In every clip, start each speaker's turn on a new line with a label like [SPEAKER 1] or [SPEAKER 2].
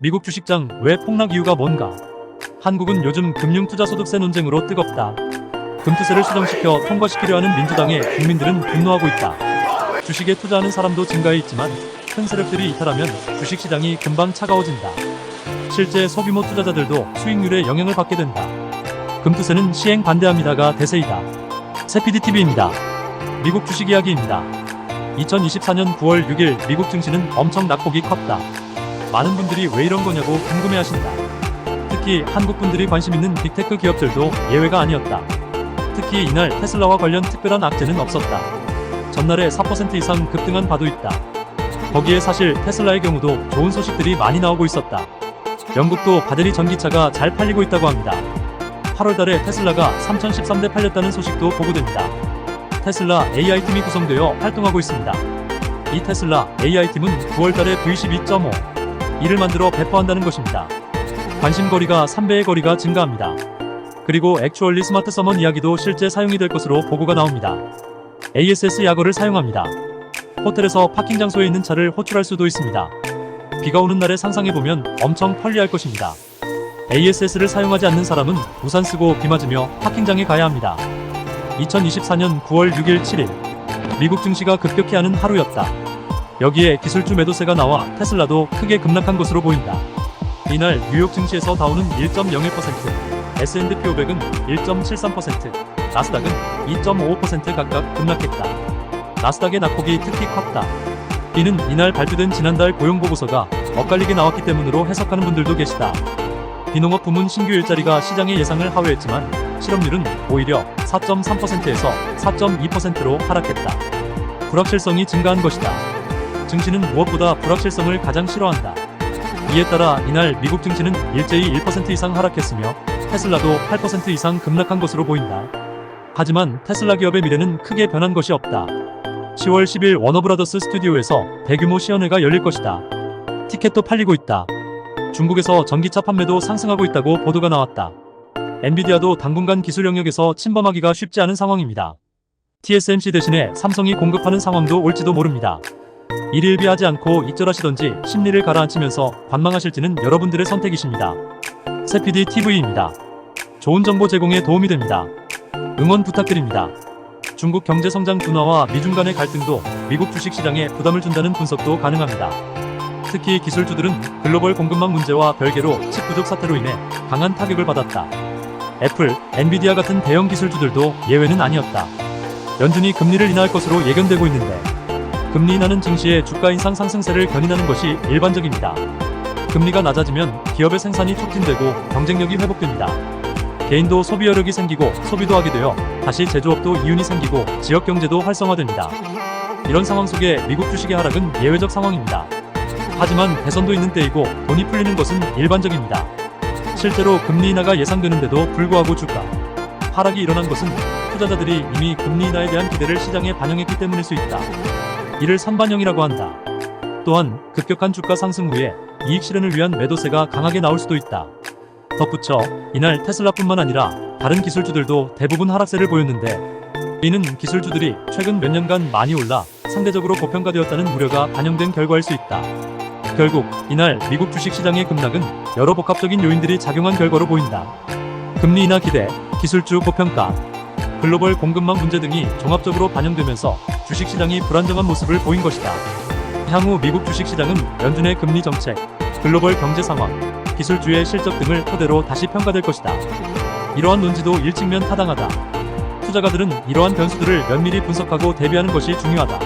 [SPEAKER 1] 미국 주식장 왜 폭락 이유가 뭔가? 한국은 요즘 금융투자소득세 논쟁으로 뜨겁다. 금투세를 수정시켜 통과시키려 하는 민주당에 국민들은 분노하고 있다. 주식에 투자하는 사람도 증가해 있지만 큰 세력들이 이탈하면 주식시장이 금방 차가워진다. 실제 소규모 투자자들도 수익률에 영향을 받게 된다. 금투세는 시행 반대합니다가 대세이다. 세피디TV입니다. 미국 주식 이야기입니다. 2024년 9월 6일 미국 증시는 엄청 낙폭이 컸다. 많은 분들이 왜 이런 거냐고 궁금해하신다. 특히 한국 분들이 관심 있는 빅테크 기업들도 예외가 아니었다. 특히 이날 테슬라와 관련 특별한 악재는 없었다. 전날에 4% 이상 급등한 바도 있다. 거기에 사실 테슬라의 경우도 좋은 소식들이 많이 나오고 있었다. 영국도 바데리 전기차가 잘 팔리고 있다고 합니다. 8월 달에 테슬라가 3013대 팔렸다는 소식도 보고됩니다. 테슬라 AI팀이 구성되어 활동하고 있습니다. 이 테슬라 AI팀은 9월 달에 V12.5 이를 만들어 배포한다는 것입니다. 관심거리가 3배의 거리가 증가합니다. 그리고 액추얼리 스마트 서먼 이야기도 실제 사용이 될 것으로 보고가 나옵니다. ASS 약어를 사용합니다. 호텔에서 파킹 장소에 있는 차를 호출할 수도 있습니다. 비가 오는 날에 상상해보면 엄청 편리할 것입니다. ASS를 사용하지 않는 사람은 우산 쓰고 비 맞으며 파킹장에 가야 합니다. 2024년 9월 6일 7일 미국 증시가 급격히 하는 하루였다. 여기에 기술주 매도세가 나와 테슬라도 크게 급락한 것으로 보인다. 이날 뉴욕 증시에서 다우는 1.01%, S&P 500은 1.73%, 나스닥은 2.55% 각각 급락했다. 나스닥의 낙폭이 특히 컸다. 이는 이날 발표된 지난달 고용보고서가 엇갈리게 나왔기 때문으로 해석하는 분들도 계시다. 비농업 부문 신규 일자리가 시장의 예상을 하회했지만 실업률은 오히려 4.3%에서 4.2%로 하락했다. 불확실성이 증가한 것이다. 증시는 무엇보다 불확실성을 가장 싫어한다. 이에 따라 이날 미국 증시는 일제히 1% 이상 하락했으며 테슬라도 8% 이상 급락한 것으로 보인다. 하지만 테슬라 기업의 미래는 크게 변한 것이 없다. 10월 10일 워너브라더스 스튜디오에서 대규모 시연회가 열릴 것이다. 티켓도 팔리고 있다. 중국에서 전기차 판매도 상승하고 있다고 보도가 나왔다. 엔비디아도 당분간 기술 영역에서 침범하기가 쉽지 않은 상황입니다. TSMC 대신에 삼성이 공급하는 상황도 올지도 모릅니다. 일일비하지 않고 익절하시던지 심리를 가라앉히면서 관망하실지는 여러분들의 선택이십니다. 세피디 TV입니다. 좋은 정보 제공에 도움이 됩니다. 응원 부탁드립니다. 중국 경제 성장 둔화와 미중 간의 갈등도 미국 주식 시장에 부담을 준다는 분석도 가능합니다. 특히 기술주들은 글로벌 공급망 문제와 별개로 칩 부족 사태로 인해 강한 타격을 받았다. 애플, 엔비디아 같은 대형 기술주들도 예외는 아니었다. 연준이 금리를 인하할 것으로 예견되고 있는데 금리 인하는 증시의 주가 인상 상승세를 견인하는 것이 일반적입니다. 금리가 낮아지면 기업의 생산이 촉진되고 경쟁력이 회복됩니다. 개인도 소비 여력이 생기고 소비도 하게 되어 다시 제조업도 이윤이 생기고 지역 경제도 활성화됩니다. 이런 상황 속에 미국 주식의 하락은 예외적 상황입니다. 하지만 대선도 있는 때이고 돈이 풀리는 것은 일반적입니다. 실제로 금리 인하가 예상되는데도 불구하고 주가 하락이 일어난 것은 투자자들이 이미 금리 인하에 대한 기대를 시장에 반영했기 때문일 수 있다. 이를 선반영이라고 한다. 또한 급격한 주가 상승 후에 이익 실현을 위한 매도세가 강하게 나올 수도 있다. 덧붙여 이날 테슬라뿐만 아니라 다른 기술주들도 대부분 하락세를 보였는데 이는 기술주들이 최근 몇 년간 많이 올라 상대적으로 고평가되었다는 우려가 반영된 결과일 수 있다. 결국 이날 미국 주식 시장의 급락은 여러 복합적인 요인들이 작용한 결과로 보인다. 금리 인하 기대, 기술주 고평가, 글로벌 공급망 문제 등이 종합적으로 반영되면서 주식 시장이 불안정한 모습을 보인 것이다. 향후 미국 주식 시장은 연준의 금리 정책, 글로벌 경제 상황, 기술주의 실적 등을 토대로 다시 평가될 것이다. 이러한 논지도 일측면 타당하다. 투자가들은 이러한 변수들을 면밀히 분석하고 대비하는 것이 중요하다.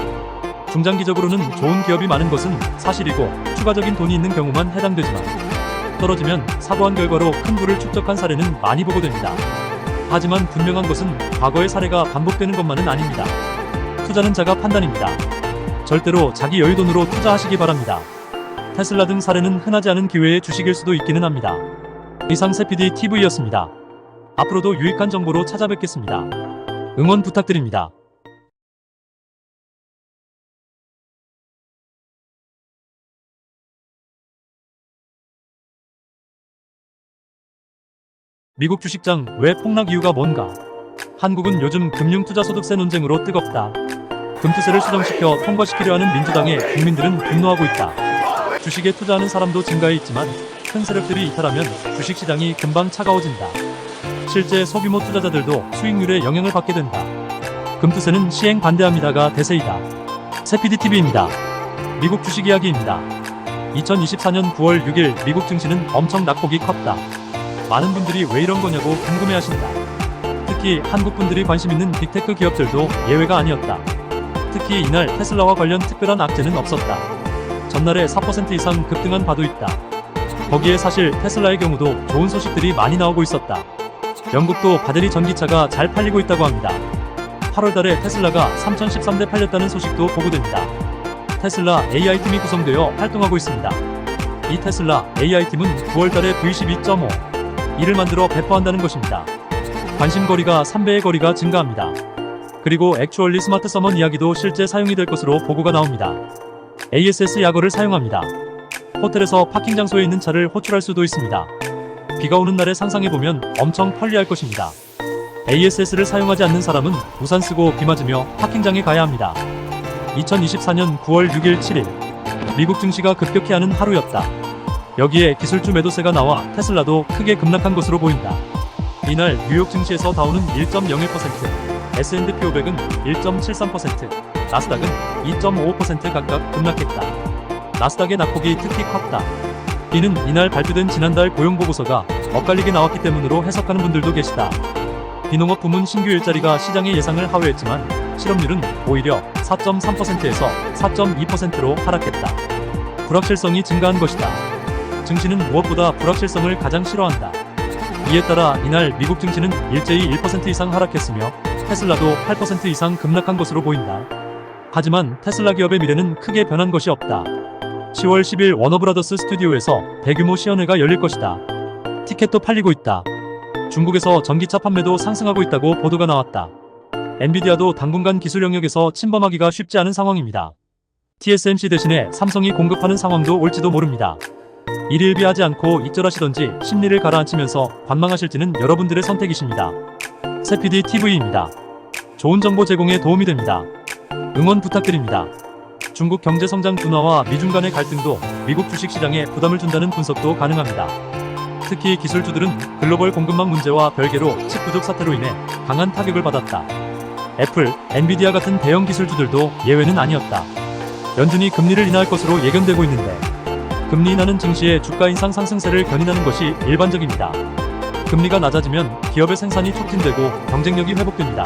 [SPEAKER 1] 중장기적으로는 좋은 기업이 많은 것은 사실이고 추가적인 돈이 있는 경우만 해당되지만 떨어지면 사고한 결과로 큰 부를 축적한 사례는 많이 보고됩니다. 하지만 분명한 것은 과거의 사례가 반복되는 것만은 아닙니다. 투자는 자가 판단입니다. 절대로 자기 여유돈으로 투자하시기 바랍니다. 테슬라 등 사례는 흔하지 않은 기회의 주식일 수도 있기는 합니다. 이상 세피디 TV였습니다. 앞으로도 유익한 정보로 찾아뵙겠습니다. 응원 부탁드립니다. 미국 주식장 왜 폭락 이유가 뭔가? 한국은 요즘 금융투자소득세 논쟁으로 뜨겁다. 금투세를 수정시켜 통과시키려 하는 민주당에 국민들은 분노하고 있다. 주식에 투자하는 사람도 증가해 있지만 큰 세력들이 이탈하면 주식 시장이 금방 차가워진다. 실제 소규모 투자자들도 수익률에 영향을 받게 된다. 금투세는 시행 반대합니다가 대세이다. 세피디TV입니다. 미국 주식 이야기입니다. 2024년 9월 6일 미국 증시는 엄청 낙폭이 컸다. 많은 분들이 왜 이런 거냐고 궁금해하신다. 특히 한국 분들이 관심 있는 빅테크 기업들도 예외가 아니었다. 특히 이날 테슬라와 관련 특별한 악재는 없었다. 전날에 4% 이상 급등한 바도 있다. 거기에 사실 테슬라의 경우도 좋은 소식들이 많이 나오고 있었다. 영국도 바데리 전기차가 잘 팔리고 있다고 합니다. 8월 달에 테슬라가 3013대 팔렸다는 소식도 보고됩니다. 테슬라 AI팀이 구성되어 활동하고 있습니다. 이 테슬라 AI팀은 9월 달에 V12.5 이를 만들어 배포한다는 것입니다. 관심거리가 3배의 거리가 증가합니다. 그리고 액추얼리 스마트 서먼 이야기도 실제 사용이 될 것으로 보고가 나옵니다. ASS 약어를 사용합니다. 호텔에서 파킹 장소에 있는 차를 호출할 수도 있습니다. 비가 오는 날에 상상해보면 엄청 편리할 것입니다. ASS를 사용하지 않는 사람은 우산 쓰고 비 맞으며 파킹장에 가야 합니다. 2024년 9월 6일 7일 미국 증시가 급격히 하는 하루였다. 여기에 기술주 매도세가 나와 테슬라도 크게 급락한 것으로 보인다. 이날 뉴욕 증시에서 다우는 1.01%, S&P 500은 1.73%, 나스닥은 2.55% 각각 급락했다. 나스닥의 낙폭이 특히 컸다. 이는 이날 발표된 지난달 고용 보고서가 엇갈리게 나왔기 때문으로 해석하는 분들도 계시다. 비농업 부문 신규 일자리가 시장의 예상을 하회했지만 실업률은 오히려 4.3%에서 4.2%로 하락했다. 불확실성이 증가한 것이다. 증시는 무엇보다 불확실성을 가장 싫어한다. 이에 따라 이날 미국 증시는 일제히 1% 이상 하락했으며 테슬라도 8% 이상 급락한 것으로 보인다. 하지만 테슬라 기업의 미래는 크게 변한 것이 없다. 10월 10일 워너브라더스 스튜디오에서 대규모 시연회가 열릴 것이다. 티켓도 팔리고 있다. 중국에서 전기차 판매도 상승하고 있다고 보도가 나왔다. 엔비디아도 당분간 기술 영역에서 침범하기가 쉽지 않은 상황입니다. TSMC 대신에 삼성이 공급하는 상황도 올지도 모릅니다. 일일비하지 않고 익절하시던지 심리를 가라앉히면서 관망하실지는 여러분들의 선택이십니다. 세피디 TV입니다. 좋은 정보 제공에 도움이 됩니다. 응원 부탁드립니다. 중국 경제 성장 둔화와 미중 간의 갈등도 미국 주식 시장에 부담을 준다는 분석도 가능합니다. 특히 기술주들은 글로벌 공급망 문제와 별개로 칩 부족 사태로 인해 강한 타격을 받았다. 애플, 엔비디아 같은 대형 기술주들도 예외는 아니었다. 연준이 금리를 인하할 것으로 예견되고 있는데 금리 인하는 증시의 주가 인상 상승세를 견인하는 것이 일반적입니다. 금리가 낮아지면 기업의 생산이 촉진되고 경쟁력이 회복됩니다.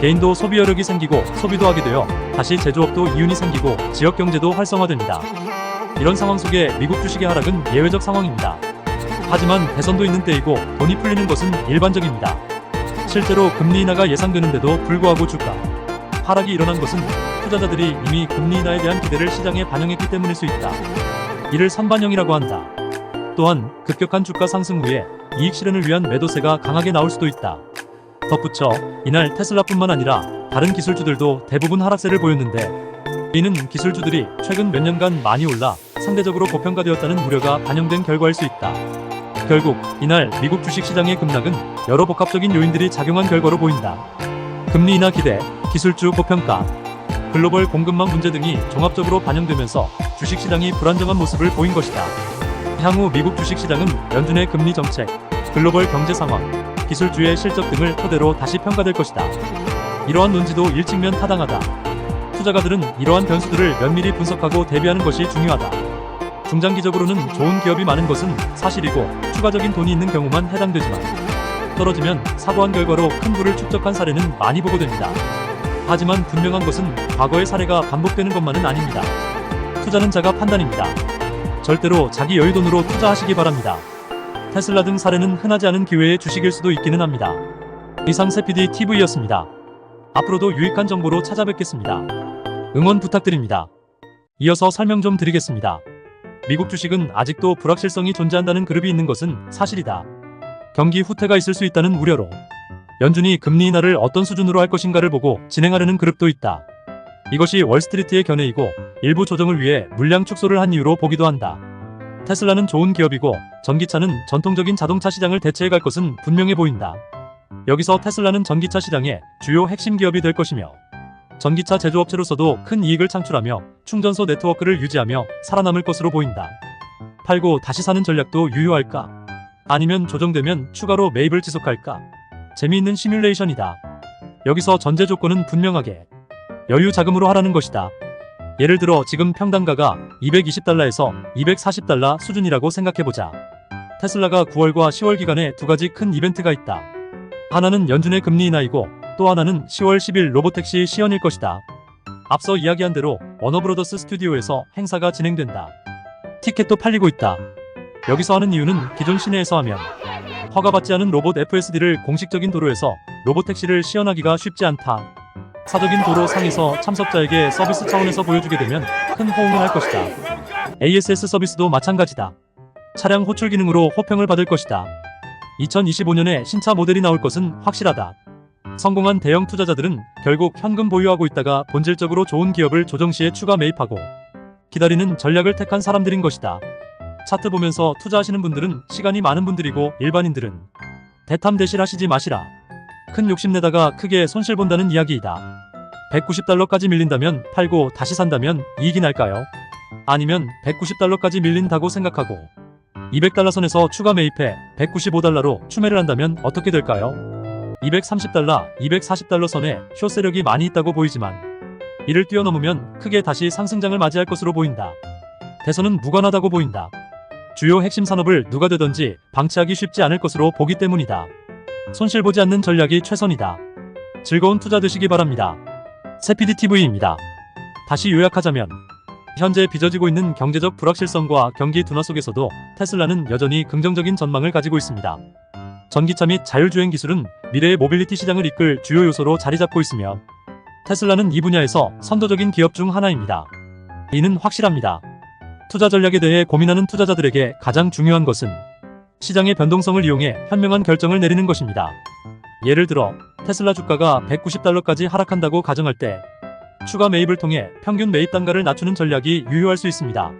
[SPEAKER 1] 개인도 소비 여력이 생기고 소비도 하게 되어 다시 제조업도 이윤이 생기고 지역 경제도 활성화됩니다. 이런 상황 속에 미국 주식의 하락은 예외적 상황입니다. 하지만 대선도 있는 때이고 돈이 풀리는 것은 일반적입니다. 실제로 금리 인하가 예상되는데도 불구하고 주가 하락이 일어난 것은 투자자들이 이미 금리 인하에 대한 기대를 시장에 반영했기 때문일 수 있다. 이를 선반영이라고 한다. 또한 급격한 주가 상승 후에 이익 실현을 위한 매도세가 강하게 나올 수도 있다. 덧붙여 이날 테슬라뿐만 아니라 다른 기술주들도 대부분 하락세를 보였는데 이는 기술주들이 최근 몇 년간 많이 올라 상대적으로 고평가되었다는 우려가 반영된 결과일 수 있다. 결국 이날 미국 주식 시장의 급락은 여러 복합적인 요인들이 작용한 결과로 보인다. 금리 인하 기대, 기술주 고평가, 글로벌 공급망 문제 등이 종합적으로 반영되면서 주식 시장이 불안정한 모습을 보인 것이다. 향후 미국 주식 시장은 연준의 금리 정책, 글로벌 경제 상황, 기술주의 실적 등을 토대로 다시 평가될 것이다. 이러한 논지도 일측면 타당하다. 투자가들은 이러한 변수들을 면밀히 분석하고 대비하는 것이 중요하다. 중장기적으로는 좋은 기업이 많은 것은 사실이고 추가적인 돈이 있는 경우만 해당되지만 떨어지면 사고한 결과로 큰 부를 축적한 사례는 많이 보고됩니다. 하지만 분명한 것은 과거의 사례가 반복되는 것만은 아닙니다. 투자는 자가 판단입니다. 절대로 자기 여유돈으로 투자하시기 바랍니다. 테슬라 등 사례는 흔하지 않은 기회의 주식일 수도 있기는 합니다. 이상 세피디 TV였습니다. 앞으로도 유익한 정보로 찾아뵙겠습니다. 응원 부탁드립니다. 이어서 설명 좀 드리겠습니다. 미국 주식은 아직도 불확실성이 존재한다는 그룹이 있는 것은 사실이다. 경기 후퇴가 있을 수 있다는 우려로 연준이 금리 인하를 어떤 수준으로 할 것인가를 보고 진행하려는 그룹도 있다. 이것이 월스트리트의 견해이고 일부 조정을 위해 물량 축소를 한 이유로 보기도 한다. 테슬라는 좋은 기업이고 전기차는 전통적인 자동차 시장을 대체해 갈 것은 분명해 보인다. 여기서 테슬라는 전기차 시장의 주요 핵심 기업이 될 것이며 2024년 9월 6일 미국 증시는 1.01%, S&P 500은 1.73%, 나스닥은 2.55% 급락했다. 전기차 제조업체로서도 큰 이익을 창출하며 충전소 네트워크를 유지하며 살아남을 것으로 보인다. 팔고 다시 사는 전략도 유효할까? 아니면 조정되면 추가로 매입을 지속할까? 재미있는 시뮬레이션이다. 여기서 전제 조건은 분명하게 여유 자금으로 하라는 것이다. 예를 들어 지금 평당가가 220달러에서 240달러 수준이라고 생각해보자. 테슬라가 9월과 10월 기간에 두 가지 큰 이벤트가 있다. 하나는 연준의 금리 인하이고 또 하나는 10월 10일 로보택시 시연일 것이다. 앞서 이야기한 대로 워너브로더스 스튜디오에서 행사가 진행된다. 티켓도 팔리고 있다. 여기서 하는 이유는 기존 시내에서 하면 허가받지 않은 로봇 FSD를 공식적인 도로에서 로보택시를 시연하기가 쉽지 않다. 사적인 도로 상에서 참석자에게 서비스 차원에서 보여주게 되면 큰 호응을 할 것이다. ASS 서비스도 마찬가지다. 차량 호출 기능으로 호평을 받을 것이다. 2025년에 신차 모델이 나올 것은 확실하다. 성공한 대형 투자자들은 결국 현금 보유하고 있다가 본질적으로 좋은 기업을 조정 시에 추가 매입하고 기다리는 전략을 택한 사람들인 것이다. 차트 보면서 투자하시는 분들은 시간이 많은 분들이고 일반인들은 대탐 대실 하시지 마시라. 큰 욕심내다가 크게 손실 본다는 이야기이다. 190달러까지 밀린다면 팔고 다시 산다면 이익이 날까요? 아니면 190달러까지 밀린다고 생각하고 200달러 선에서 추가 매입해 195달러로 추매를 한다면 어떻게 될까요? 230달러, 240달러 선에 쇼세력이 많이 있다고 보이지만 이를 뛰어넘으면 크게 다시 상승장을 맞이할 것으로 보인다. 대선은 무관하다고 보인다. 주요 핵심 산업을 누가 되든지 방치하기 쉽지 않을 것으로 보기 때문이다. 손실 보지 않는 전략이 최선이다. 즐거운 투자 되시기 바랍니다. 세피디TV입니다. 다시 요약하자면 현재 빚어지고 있는 경제적 불확실성과 경기 둔화 속에서도 테슬라는 여전히 긍정적인 전망을 가지고 있습니다. 전기차 및 자율주행 기술은 미래의 모빌리티 시장을 이끌 주요 요소로 자리 잡고 있으며 테슬라는 이 분야에서 선도적인 기업 중 하나입니다. 이는 확실합니다. 투자 전략에 대해 고민하는 투자자들에게 가장 중요한 것은 시장의 변동성을 이용해 현명한 결정을 내리는 것입니다. 예를 들어 테슬라 주가가 190달러까지 하락한다고 가정할 때 추가 매입을 통해 평균 매입 단가를 낮추는 전략이 유효할 수 있습니다.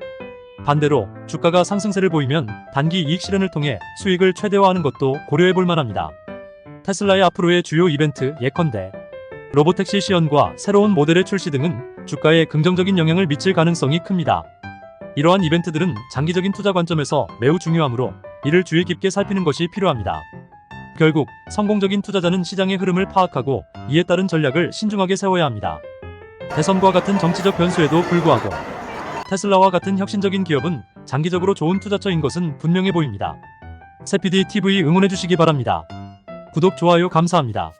[SPEAKER 1] 반대로 주가가 상승세를 보이면 단기 이익 실현을 통해 수익을 최대화하는 것도 고려해 볼 만합니다. 테슬라의 앞으로의 주요 이벤트 예컨대 로보택시 시연과 새로운 모델의 출시 등은 주가에 긍정적인 영향을 미칠 가능성이 큽니다. 이러한 이벤트들은 장기적인 투자 관점에서 매우 중요하므로 이를 주의 깊게 살피는 것이 필요합니다. 결국 성공적인 투자자는 시장의 흐름을 파악하고 이에 따른 전략을 신중하게 세워야 합니다. 대선과 같은 정치적 변수에도 불구하고 테슬라와 같은 혁신적인 기업은 장기적으로 좋은 투자처인 것은 분명해 보입니다. 세피디 TV 응원해 주시기 바랍니다. 구독, 좋아요 감사합니다.